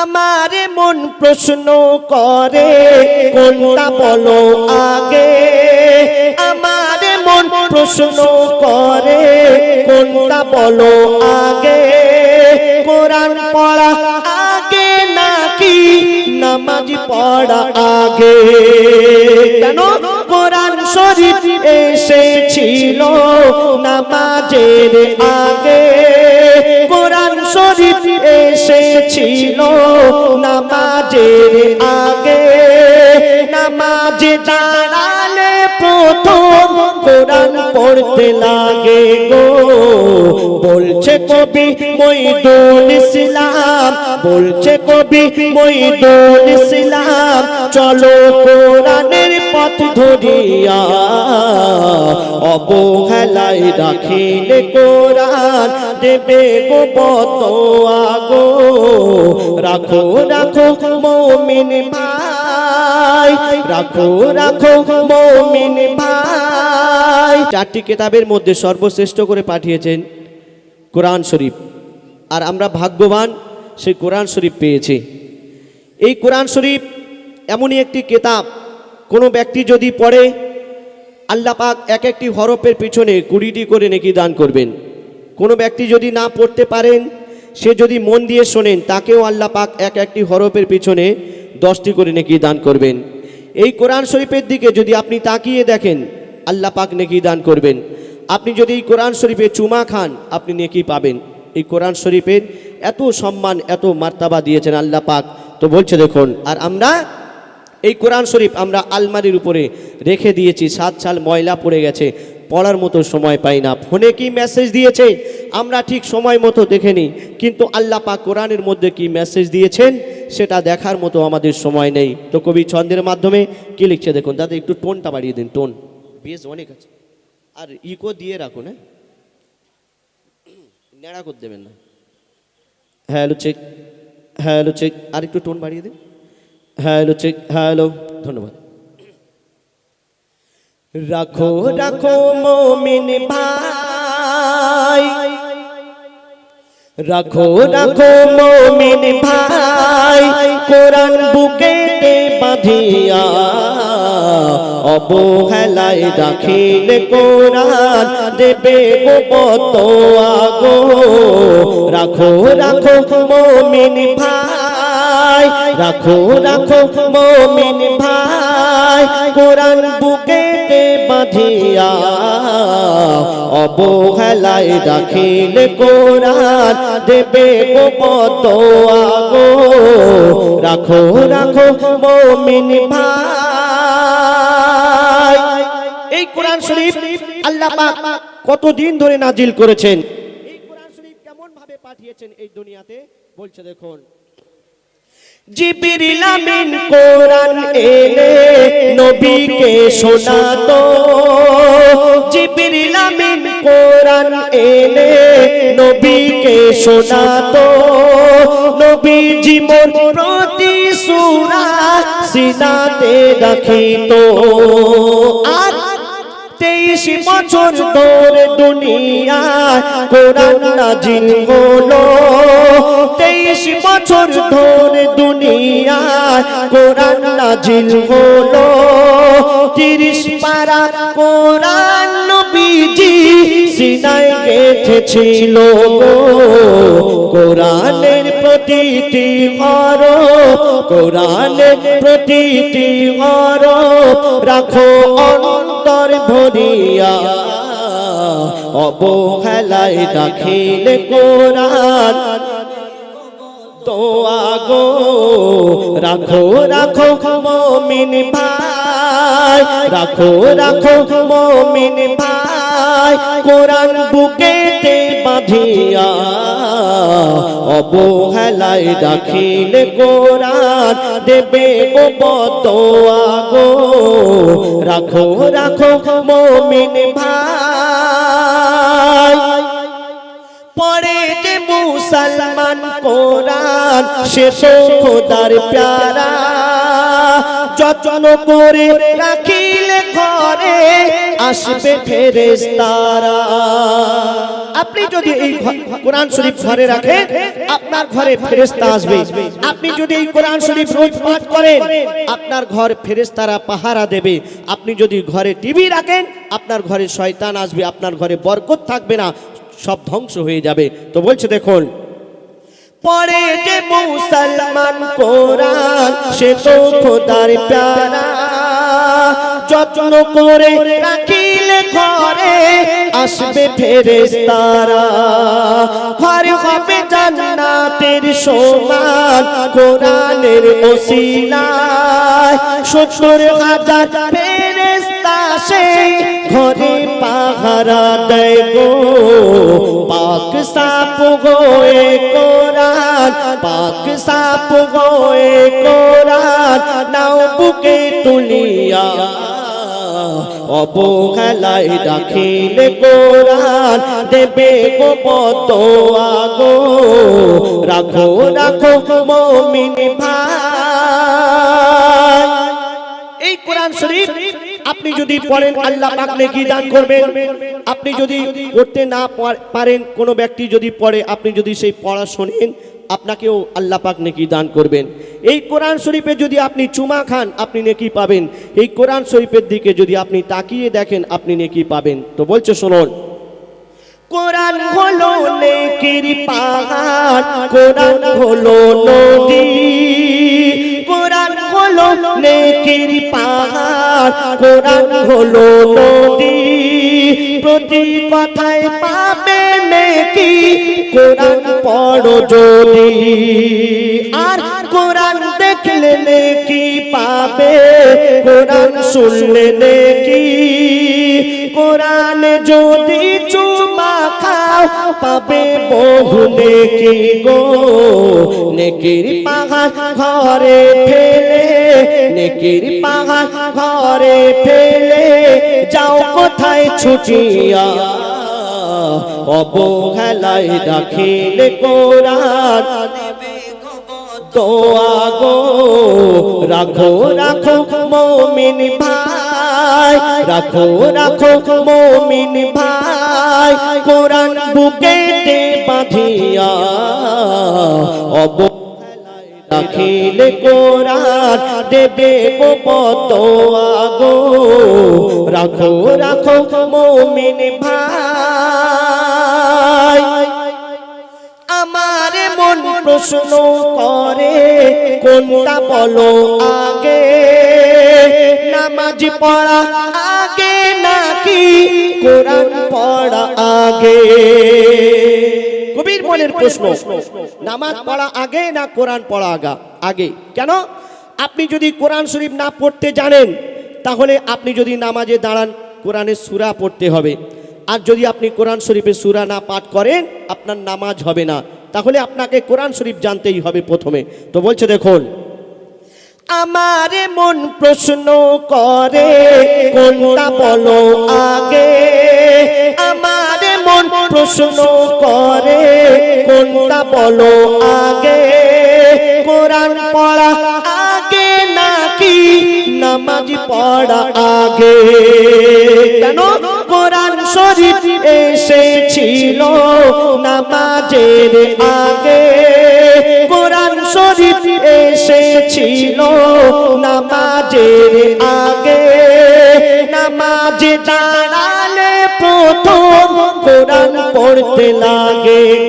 আমার মন প্রশ্ন করে, কোনটা বলো আগে? আমার মন প্রশ্ন করে, কোনটা বলো আগে? কোরআন পড়া আগে নাকি নামাজ পড়া আগে? কেন? কোরআন শরীফ এসেছিল নামাজের আগে। এসেছিল নামাজের আগে। নামাজে দাঁড়ালে প্রথম কোরআন পড়তে লাগে গো। বলছে কবি মইদুল ইসলাম, বলছে কবি মইদুল ইসলাম, চলো কোরআনের পথ ধরিয়া অবহেলায় রাখিলে কোরআন। দেবে গো বত আগো, রাখো রাখো মমিন ভাই, রাখো রাখো মমিন ভাই। চারটি কেতাবের মধ্যে সর্বশ্রেষ্ঠ করে পাঠিয়েছেন কোরআন শরীফ। আর আমরা ভাগ্যবান, সেই কোরআন শরীফ পেয়েছি। এই কোরআন শরীফ এমনই একটি কেতাব কোনো ব্যক্তি যদি পড়ে, আল্লাহ পাক এক একটি হরফের পিছনে কুড়িটি করে নেকি দান করবেন। কোনো ব্যক্তি যদি না পড়তে পারেন, সে যদি মন দিয়ে শোনেন, তাকেও আল্লাহ পাক এক একটি হরফের পিছনে দশটি করে নেকি দান করবেন। এই কোরআন শরীফের দিকে যদি আপনি তাকিয়ে দেখেন, আল্লাহ পাক নেকি দান করবেন। আপনি যদি এই কোরআন শরীফে চুমা খান, আপনি নেকি পাবেন। এই কোরআন শরীফের এত সম্মান, এত মার্তাবা দিয়েছেন আল্লাহ পাক। তো বলছে দেখুন, আর আমরা এই কোরআন শরীফ আমরা আলমারির উপরে রেখে দিয়েছি, সাত সাল ময়লা পড়ে গেছে, পড়ার মতো সময় পাই না। ফোনে কি মেসেজ দিয়েছে? আমরা ঠিক সময় মতো দেখে নিই, কিন্তু আল্লাহ পাক কোরআনের মধ্যে কি মেসেজ দিয়েছেন, সেটা দেখার মতো আমাদের সময় নেই। তো কবি ছন্দের মাধ্যমে কি লিখছে দেখুন দাদা একটু টোনটা বাড়িয়ে দিন, টোন। বেশ অনেক আছে। আর ইকো দিয়ে রাখুন হ্যাঁ? ন্যাড়া করে দেবেন না। Hello, check. Hello, check. আর একটু টোন বাড়িয়ে দিন। হ্যালো চেক হ্যালো, ধন্যবাদ। রাখো রাখো মমিন ভাই। রাখো রাখো মমিন ভাই। কোরআন বুকেতে বাঁধিয়া অবহেলায় রাখিল কোরআন দেবে গো কত আগো রাখো রাখো মমিন ভাই। রাখো রাখো, মমিন ভাই, কোরআন বুকেতে বাঁধিয়া অবহেলায় রাখিল কোরআন দেবে গো কত আগো রাখো রাখো, মমিন ভাই। এই কোরআন শরীফ আল্লাহ কতদিন ধরে নাজিল করেছেন? এই কোরআন শরীফ কেমন ভাবে পাঠিয়েছেন এই দুনিয়াতে? বলছে দেখুন জিবরিল আমিন কোরআন এনে নবীকে শোনাতো। জিবরিল আমিন কোরআন এনে নবীকে শোনাতো। নবীজি মোর প্রতি সূরা সিনাতে রাখিতো। আর তেইশ বছর ধরে দুনিয়া কোরআন নাজিল হলো। তেইশ বছর ধরে দুনিয়া কোরআন নাজিল হলো। তিরিশ পারা কোরআন নবীজি সিনায় গেথেছিল কোরআনের প্রতিটি হর কোরআনের প্রতিটি হর রাখো অন্তর ভরিয়া অবহেলায় রাখিলে কোরআন তো আগো, রাখো রাখো মমিন ভাই, রাখো রাখো মমিন ভাই, কোরআন বুকেতে বাঁধিয়া অবহেলায় রাখিলে কোরআন, দেবে গো বত আগো, রাখো রাখো মমিন ভাই। পরে মুসলমান কোরআন, সে তো খোদার প্যারা। যত্ন করে রাখিলে ঘরে আসবে ফেরেস্তারা আপনি যদি এই কোরআন শরীফ ঘরে রাখেন, আপনার ঘরে ফেরেশতা আসবে। আপনি যদি এই কোরআন শরীফ রোজ পাঠ করেন, আপনার ঘর ফেরেস্তারা পাহারা দেবে। আপনি যদি ঘরে টিভি রাখেন, আপনার ঘরে শয়তান আসবে, আপনার ঘরে বরকত থাকবে না। সব ধ্বংস হয়ে যাবে। তো বলছে, দেখুন, পরে যে মুসলমান কোরআন, সে তো খোদার প্যারা। যত্ন করে রাখিলে ঘরে আসবে ফেরেশতারা। ঘরে হবে জান্নাতের সমান, কোরআনের ওসিলায়। সত্তর হাজার সেই ঘরে পাহারা দেয় গো। পাক সাপ গোয়ে কোরআন, পাক সাপ গোয়ে কোরআন। নাও বুকে তুলিয়া, অবহেলায় ডাকিলে কোরআন। দেবে গো বদোয়া গো রাখো রাখো মমিন ভাই। এই কোরআন শরীফ আপনি যদি পড়েন আল্লাহ পাক নেকি দান করবেন, আপনি যদি পড়তে না পারেন, কোনো ব্যক্তি যদি পড়ে, আপনি যদি সেই পড়া শোনেন, আপনাকেও আল্লাহ পাক নেকি দান করবেন। এই কোরআন শরীফে যদি আপনি চুমা খান, আপনি নেকি পাবেন। এই কোরআন শরীফের দিকে যদি আপনি তাকিয়ে দেখেন, আপনি নেকি পাবেন। তো বলছে, শুনুন। কোরআন হলো নেকির পাহাড়, কোরআন হলো নদী। কোরআন হলো নেকির পাহাড়। কোরআন হলো নদী প্রতি কথায় পাবে নেকি? কোরআন পড়ো যদি। আর কোরআন দেখলে নেকি পাবে? কোরআন শুনলে নেকি? কোরআন যদি পাবে বহু নেকি গো। নেকির পাহাড় ঘরে ফেলে, নেকির পাহাড় ঘরে ফেলে, যাও কোথায় ছুটিয়া। অবহেলায় রাখিলে কোরআন দোয়া গো, রাখো রাখো মমিন ভাই, রাখো রাখো মমিন ভাই। কোরআন বুকেতে বাঁধিয়া অব রাখিলে কোরআন দেবে গো বদোয়া গো রাখো রাখো মমিন ভাই। আমার মন প্রশ্ন করে, কোনটা বলো আগে? নামাজ পড়া আগে নাকি কোরআন পড়া আগে কবির মনের প্রশ্ন। নামাজ পড়া আগে না কোরআন পড়া আগা আগে? কেন? আপনি যদি কোরআন শরীফ না পড়তে জানেন তাহলে আপনি যদি নামাজে দাঁড়ান কোরআনের সূরা পড়তে হবে। আর যদি আপনি কোরআন শরীফের সূরা না পাঠ করেন আপনার নামাজ হবে না। তাহলে আপনাকে কোরআন শরীফ জানতেই হবে প্রথমে। তো বলছে দেখুন। আমার মন প্রশ্ন করে কোনটা বলো আগে? আমার মন প্রশ্ন করে, কোনটা বলো আগে? কোরআন পড়া আগে নাকি নামাজ পড়া আগে? কেন? কোরআন শরীফ এসেছিল নামাজের আগে।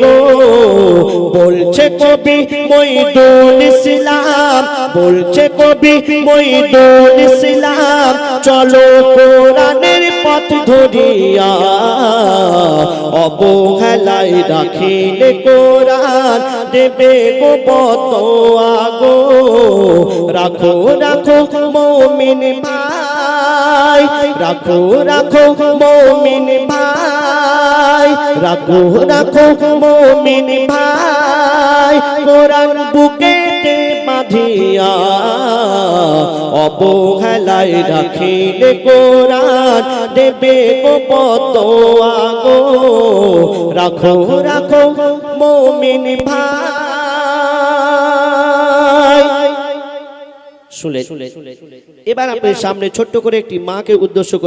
গো। বলছে কবি মইদুল ইসলাম, বলছে কবি মইদুল ইসলাম, চলো কোরআনের পথ ধরিয়া অবহেলায় রাখিলে কোরআন। দেবে গো বদোয়া গো রাখো রাখো মমিন ভাই, রাখো রাখো মমিন ভাই। রাখো রাখো মমিন ভাই। কোরআন বুকেতে বাঁধিয়া অবহেলায় রাখিলে কোরআন দেবে গো বদোয়া গো রাখো রাখো মমিন ভাই। শুনে। এবার আপনার সামনে ছোট্ট করে একটি মাকে উদ্দেশ্য করে